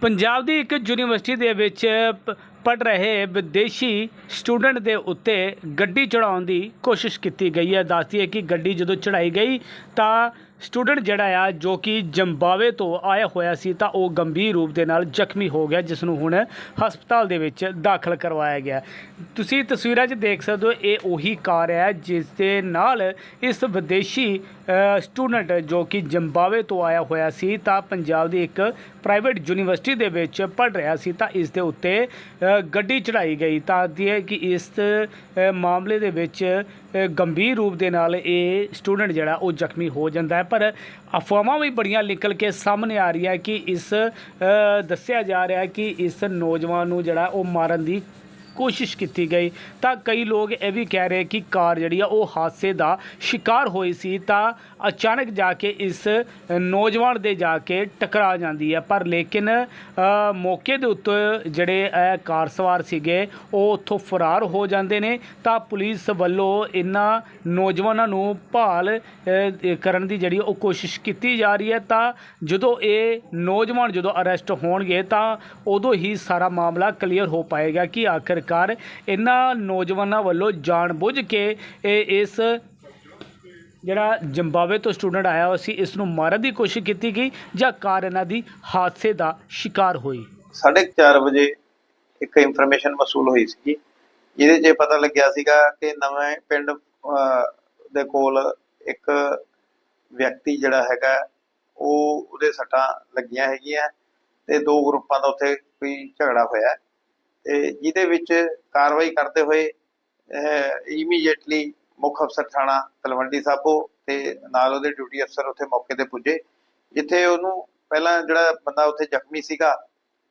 ਪੰਜਾਬ ਦੀ ਇੱਕ ਯੂਨੀਵਰਸਿਟੀ ਦੇ ਵਿੱਚ ਪੜ ਰਹੇ ਵਿਦੇਸ਼ੀ ਸਟੂਡੈਂਟ ਦੇ ਉੱਤੇ ਗੱਡੀ ਚੜਾਉਣ ਦੀ ਕੋਸ਼ਿਸ਼ ਕੀਤੀ ਗਈ ਹੈ। ਦੱਸਦੀ ਹੈ ਕਿ ਗੱਡੀ ਜਦੋਂ ਚੜਾਈ ਗਈ ਤਾਂ ਸਟੂਡੈਂਟ ਜਿਹੜਾ ਆ, ਜੋ ਕਿ ਜੰਬਾਵੇ ਤੋਂ ਆਇਆ ਹੋਇਆ ਸੀ, ਤਾਂ ਉਹ ਗੰਭੀਰ ਰੂਪ ਦੇ ਨਾਲ ਜ਼ਖਮੀ ਹੋ ਗਿਆ ਜਿਸ ਨੂੰ ਹੁਣ ਹਸਪਤਾਲ ਦੇ ਵਿੱਚ ਦਾਖਲ ਕਰਵਾਇਆ ਗਿਆ। ਤੁਸੀਂ ਤਸਵੀਰਾਂ 'ਚ ਦੇਖ ਸਕਦੇ ਹੋ, ਇਹ ਉਹੀ ਕਾਰ ਹੈ ਜਿਸ ਦੇ ਨਾਲ ਇਸ ਵਿਦੇਸ਼ੀ ਸਟੂਡੈਂਟ ਜੋ ਕਿ ਜੰਬਾਵੇ ਤੋਂ ਆਇਆ ਹੋਇਆ ਸੀ, ਤਾਂ ਪੰਜਾਬ ਦੀ ਇੱਕ ਪ੍ਰਾਈਵੇਟ ਯੂਨੀਵਰਸਿਟੀ ਦੇ ਵਿੱਚ ਪੜ ਰਿਹਾ ਸੀ, ਤਾਂ ਇਸ ਦੇ ਉੱਤੇ ਗੱਡੀ ਚੜਾਈ ਗਈ। ਤਾਂ ਦੀ ਹੈ ਕਿ ਇਸ ਮਾਮਲੇ ਦੇ ਵਿੱਚ ਗੰਭੀਰ ਰੂਪ ਦੇ ਨਾਲ ਇਹ ਸਟੂਡੈਂਟ ਜਿਹੜਾ ਉਹ ਜ਼ਖਮੀ ਹੋ ਜਾਂਦਾ ਹੈ। ਪਰ ਅਫਵਾਹਾਂ ਵੀ ਬੜੀਆਂ ਨਿਕਲ ਕੇ ਸਾਹਮਣੇ ਆ ਰਹੀਆਂ ਕਿ ਇਸ ਦੱਸਿਆ ਜਾ ਰਿਹਾ ਕਿ ਇਸ ਨੌਜਵਾਨ ਨੂੰ ਜਿਹੜਾ ਉਹ ਮਾਰਨ ਦੀ ਕੋਸ਼ਿਸ਼ ਕੀਤੀ ਗਈ, ਤਾਂ ਕਈ ਲੋਕ ਇਹ ਵੀ ਕਹਿ ਰਹੇ ਕਿ ਕਾਰ ਜਿਹੜੀ ਆ ਉਹ ਹਾਦਸੇ ਦਾ ਸ਼ਿਕਾਰ ਹੋਈ ਸੀ, ਤਾਂ ਅਚਾਨਕ ਜਾ ਕੇ ਇਸ ਨੌਜਵਾਨ ਦੇ ਜਾ ਕੇ ਟਕਰਾ ਜਾਂਦੀ ਹੈ। ਪਰ ਲੇਕਿਨ ਮੌਕੇ ਦੇ ਉੱਤੇ ਜਿਹੜੇ ਕਾਰ ਸਵਾਰ ਸੀਗੇ, ਉਹ ਉੱਥੋਂ ਫਰਾਰ ਹੋ ਜਾਂਦੇ ਨੇ। ਤਾਂ ਪੁਲਿਸ ਵੱਲੋਂ ਇਹਨਾਂ ਨੌਜਵਾਨਾਂ ਨੂੰ ਭਾਲ ਕਰਨ ਦੀ ਜਿਹੜੀ ਉਹ ਕੋਸ਼ਿਸ਼ ਕੀਤੀ ਜਾ ਰਹੀ ਹੈ। ਤਾਂ ਜਦੋਂ ਇਹ ਨੌਜਵਾਨ ਜਦੋਂ ਅਰੈਸਟ ਹੋਣਗੇ, ਤਾਂ ਉਦੋਂ ਹੀ ਸਾਰਾ ਮਾਮਲਾ ਕਲੀਅਰ ਹੋ ਪਾਏਗਾ ਕਿ ਆਖਿਰਕਾਰ ਇਹਨਾਂ ਨੌਜਵਾਨਾਂ ਵੱਲੋਂ ਜਾਣਬੁੱਝ ਕੇ ਇਹ ਇਸ ਜਿਹੜਾ ਜੰਬਾਵੇ ਤੋਂ ਸਟੂਡੈਂਟ ਆਇਆ ਹੋਇਆ ਸੀ, ਇਸ ਨੂੰ ਮਾਰਨ ਦੀ ਕੋਸ਼ਿਸ਼ ਕੀਤੀ ਗਈ ਜਾਂ ਕਾਰ ਇਹਨਾਂ ਦੀ ਹਾਦਸੇ ਦਾ ਸ਼ਿਕਾਰ ਹੋਈ? 4:30 ਵਜੇ ਇੱਕ ਇਨਫੋਰਮੇਸ਼ਨ ਮਸੂਲ ਹੋਈ ਸੀ ਜਿਹਦੇ 'ਚ ਪਤਾ ਲੱਗਿਆ ਸੀਗਾ ਕਿ ਨਵੇਂ ਪਿੰਡ ਦੇ ਕੋਲ ਇੱਕ ਵਿਅਕਤੀ ਜਿਹੜਾ ਹੈਗਾ, ਉਹ ਉਹਦੇ ਸੱਟਾਂ ਲੱਗੀਆਂ ਹੈਗੀਆਂ ਤੇ ਦੋ ਗਰੁੱਪਾਂ ਦਾ ਉੱਥੇ ਕੋਈ ਝਗੜਾ ਹੋਇਆ। ਤੇ ਜਿਹਦੇ ਵਿੱਚ ਕਾਰਵਾਈ ਕਰਦੇ ਹੋਏ ਇਮੀਡੀਏਟਲੀ ਮੁੱਖ ਅਫਸਰ ਥਾਣਾ ਤਲਵੰਡੀ ਸਾਬੋ ਤੇ ਨਾਲ ਉਹਦੇ ਡਿਊਟੀ ਅਫਸਰ ਉੱਥੇ ਮੌਕੇ ਤੇ ਪੁੱਜੇ, ਜਿੱਥੇ ਉਹਨੂੰ ਪਹਿਲਾਂ ਜਿਹੜਾ ਬੰਦਾ ਉੱਥੇ ਜ਼ਖਮੀ ਸੀਗਾ,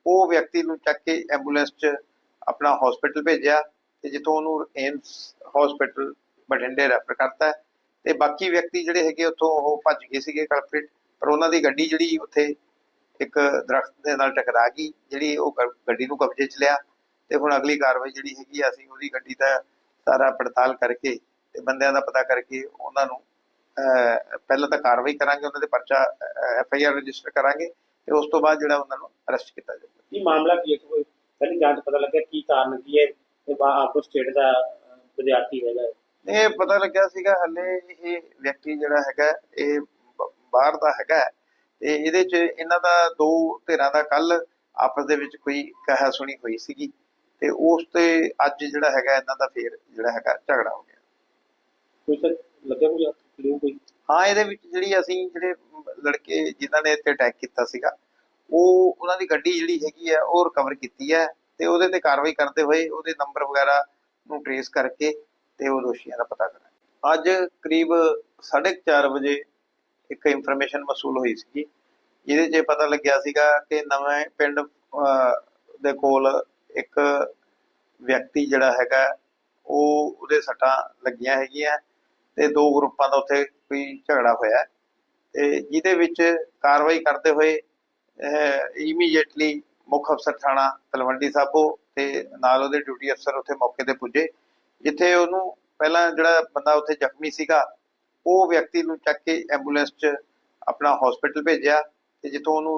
ਉਹ ਵਿਅਕਤੀ ਨੂੰ ਚੱਕ ਕੇ ਐਂਬੂਲੈਂਸ 'ਚ ਆਪਣਾ ਹਸਪੀਟਲ ਭੇਜਿਆ ਤੇ ਜਿੱਥੋਂ ਉਹਨੂੰ ਏਮਸ ਹਸਪੀਟਲ ਬਠਿੰਡੇ ਰੈਫਰ ਕਰਤਾ। ਹੈ ਤੇ ਬਾਕੀ ਵਿਅਕਤੀ ਜਿਹੜੇ ਹੈਗੇ ਉੱਥੋਂ ਉਹ ਭੱਜ ਗਏ ਸੀਗੇ ਕਲਪਰੇਟ ਪਰ ਉਹਨਾਂ ਦੀ ਗੱਡੀ ਜਿਹੜੀ ਉੱਥੇ ਇੱਕ ਦਰਖਤ ਦੇ ਨਾਲ ਟਕਰਾ ਗਈ, ਜਿਹੜੀ ਉਹ ਗੱਡੀ ਨੂੰ ਕਬਜ਼ੇ 'ਚ ਲਿਆ। ਤੇ ਹੁਣ ਅਗਲੀ ਕਾਰਵਾਈ ਜਿਹੜੀ ਹੈਗੀ ਆ, ਅਸੀਂ ਉਹਦੀ ਗੱਡੀ ਦਾ ਸਾਰਾ ਪੜਤਾਲ ਕਰਕੇ ਤੇ ਬੰਦਿਆਂ ਦਾ ਪਤਾ ਕਰਕੇ ਉਹਨਾਂ ਨੂੰ ਪਹਿਲਾਂ ਤਾਂ ਕਾਰਵਾਈ ਕਰਾਂਗੇ ਉਹਨਾਂ ਦੇ ਪਰਚਾ ਐਫ ਆਈ ਆਰ ਰਜਿਸਟਰ ਕਰਾਂਗੇ ਤੇ ਉਸ ਤੋਂ ਬਾਅਦ ਜਿਹੜਾ ਉਹਨਾਂ ਨੂੰ ਅਰੈਸਟ ਕੀਤਾ ਜਾਊਗਾ। ਕੀ ਮਾਮਲਾ ਕੀ ਹੈ? ਕੋਈ ਪਹਿਲੀ ਜਾਂਚ ਪਤਾ ਲੱਗਿਆ ਕੀ ਕਾਰਨ ਕੀ ਹੈ ਤੇ ਬਾ ਆਪੋ ਸਟੇਟ ਦਾ ਵਿਦਿਆਰਥੀ ਹੈਗਾ। ਇਹ ਪਤਾ ਲੱਗਿਆ ਸੀਗਾ ਹੱਲੇ ਇਹ ਵਿਅਕਤੀ ਜਿਹੜਾ ਹੈਗਾ ਇਹ ਬਾਹਰ ਦਾ ਹੈਗਾ ਤੇ ਇਹਦੇ ਚ ਇਹਨਾਂ ਦਾ ਦੋ ਧਿਰਾਂ ਦਾ ਕੱਲ ਆਪਸ ਦੇ ਵਿੱਚ ਕੋਈ ਕਹਾ ਸੁਣੀ ਹੋਈ ਸੀਗੀ। ਤੇ ਉਸ ਤੇ ਅੱਜ ਜਿਹੜਾ ਹੈਗਾ ਇਹਨਾਂ ਦਾ ਫੇਰ ਜਿਹੜਾ ਹੈਗਾ ਝਗੜਾ ਹੋ ਗਿਆ। ਕੋਈ ਸਰ ਲੱਗਿਆ ਕੋਈ ਕਲੂ ਕੋਈ? ਹਾਂ ਇਹਦੇ ਵਿੱਚ ਜਿਹੜੀ ਅਸੀਂ ਜਿਹੜੇ ਲੜਕੇ ਜਿਨ੍ਹਾਂ ਨੇ ਇੱਥੇ ਅਟੈਕ ਕੀਤਾ ਸੀਗਾ ਉਹ ਉਹਨਾਂ ਦੀ ਗੱਡੀ ਜਿਹੜੀ ਹੈਗੀ ਆ ਉਹ ਰਿਕਵਰ ਕੀਤੀ ਹੈ ਤੇ ਉਹਦੇ ਤੇ ਕਾਰਵਾਈ ਕਰਦੇ ਹੋਏ ਉਹਦੇ ਨੰਬਰ ਵਗੈਰਾ ਨੂੰ ਟ੍ਰੇਸ ਕਰਕੇ ਤੇ ਉਹ ਦੋਸ਼ੀਆਂ ਦਾ ਪਤਾ ਕਰਾਂਗੇ। ਅੱਜ ਕਰੀਬ 4:30 ਵਜੇ ਇੱਕ ਇਨਫੋਰਮੇਸ਼ਨ ਮਸੂਲ ਹੋਈ ਸੀ ਜਿਹਦੇ 'ਚ ਪਤਾ ਲੱਗਿਆ ਸੀਗਾ ਕਿ ਨਵੇਂ ਪਿੰਡ ਦੇ ਕੋਲ ਇੱਕ ਵਿਅਕਤੀ ਜਿਹੜਾ ਹੈਗਾ, ਉਹ ਉਹਦੇ ਸੱਟਾਂ ਲੱਗੀਆਂ ਹੈਗੀਆਂ ਤੇ ਦੋ ਗਰੁੱਪਾਂ ਦਾ ਉੱਥੇ ਕੋਈ ਝਗੜਾ ਹੋਇਆ। ਤੇ ਜਿਹਦੇ ਵਿੱਚ ਕਾਰਵਾਈ ਕਰਦੇ ਹੋਏ ਇਮੀਡੀਏਟਲੀ ਮੁੱਖ ਅਫਸਰ ਥਾਣਾ ਤਲਵੰਡੀ ਸਾਬੋ ਤੇ ਨਾਲ ਉਹਦੇ ਡਿਊਟੀ ਅਫਸਰ ਉੱਥੇ ਮੌਕੇ ਤੇ ਪੁੱਜੇ, ਜਿੱਥੇ ਉਹਨੂੰ ਪਹਿਲਾਂ ਜਿਹੜਾ ਬੰਦਾ ਉੱਥੇ ਜ਼ਖਮੀ ਸੀਗਾ, ਉਹ ਵਿਅਕਤੀ ਨੂੰ ਚੱਕ ਕੇ ਐਂਬੂਲੈਂਸ 'ਚ ਆਪਣਾ ਹਸਪੀਟਲ ਭੇਜਿਆ ਤੇ ਜਿੱਥੋਂ ਉਹਨੂੰ